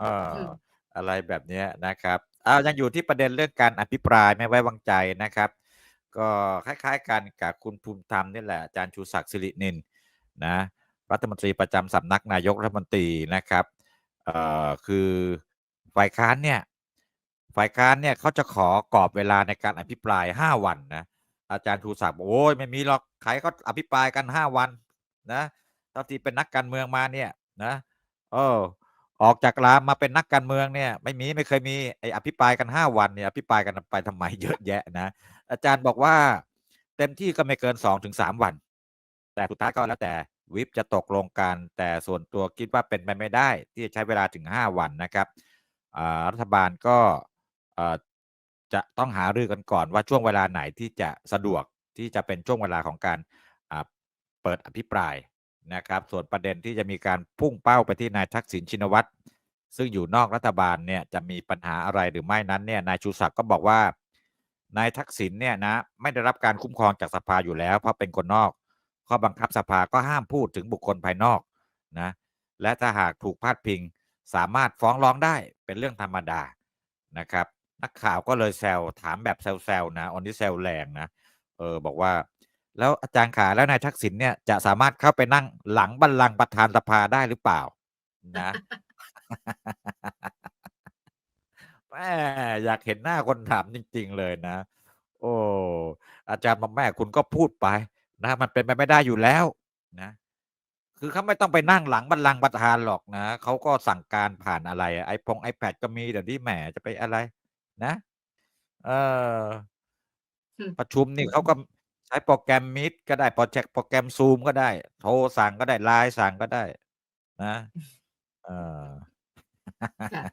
เอออืมอะไรแบบเนี้ยนะครับอ้าวยังอยู่ที่ประเด็นเรื่องการอภิปรายไม่ไว้วางใจนะครับ ก็คล้ายๆกันกับคุณภูมิธรรมนี่แหละอาจารย์ชูศักดิ์สิรินินนะรัฐมนตรีประจำสำนักนายกรัฐมนตรีนะครับเอ่อคือฝ่ายค้านเนี่ยฝ่ายค้านเนี่ยเขาจะขอกรอบเวลาในการอภิปราย 5 วันนะอาจารย์ชูศักดิ์บอกโอ้ยไม่มีหรอกใครก็อภิปรายกัน 5 วันนะเท่าที่เป็นนักการเมืองมาเนี่ยนะเออ ออกจากรามมาเป็นนักการเมืองเนี่ยไม่มีไม่เคยมีไออภิปรายกันห้าวันเนี่ยอภิปรายกันไปทำไมเยอะแยะนะ อาจารย์บอกว่าเต็มที่ก็ไม่เกินสองถึงสามวัน แต่สุดท้ายก็แล้วแต่วิปจะตกลงกันแต่ส่วนตัวคิดว่าเป็นไปไม่ได้ ที่จะใช้เวลาถึงห้าวันนะครับรัฐบาลก็จะต้องหารือกันก่อนว่าช่วงเวลาไหนที่จะสะดวกที่จะเป็นช่วงเวลาของการเปิดอภิปราย นะครับส่วนประเด็นที่จะมีการพุ่งเป้าไปที่นายทักษิณชินวัตรซึ่งอยู่นอกรัฐบาลเนี่ยจะมีปัญหาอะไรหรือไม่นั้นเนี่ยนายชูศักดิ์ก็บอกว่านายทักษิณเนี่ยนะไม่ได้รับการคุ้มครองจากสภาอยู่แล้ว เพราะเป็นคนนอกข้อบังคับสภาก็ห้ามพูดถึงบุคคลภายนอกนะและถ้าหากถูกพาดพิง สามารถฟ้องร้องได้เป็นเรื่องธรรมดานะครับ นักข่าวก็เลยแซวถามแบบแซวๆนะอันนี้แซวแรงนะเออบอกว่า แล้วอาจารย์ขาแล้วนายทักษิณเนี่ยจะสามารถเข้าไปนั่งหลังบัลลังก์ประธานสภาได้หรือเปล่า นะแม่อยากเห็นหน้าคนถามจริง ๆ เลยนะ โอ้อาจารย์มาแม่คุณก็พูดไป นะ มันเป็นไปไม่ได้อยู่แล้ว นะ คือเขาไม่ต้องไปนั่งหลังบัลลังก์ประธานหรอกนะเขาก็สั่งการผ่านอะไรไอพงไอแพดก็มีเดี๋ยวนี้แหมจะไปอะไร นะ เอออืมประชุมนี่เขาก็ ใช้โปรแกรมมิดก็ได้โปรเจกโปรแกรมซูมก็ได้ โทรสั่งก็ได้ไลน์สั่งก็ได้ นะเออค่ะ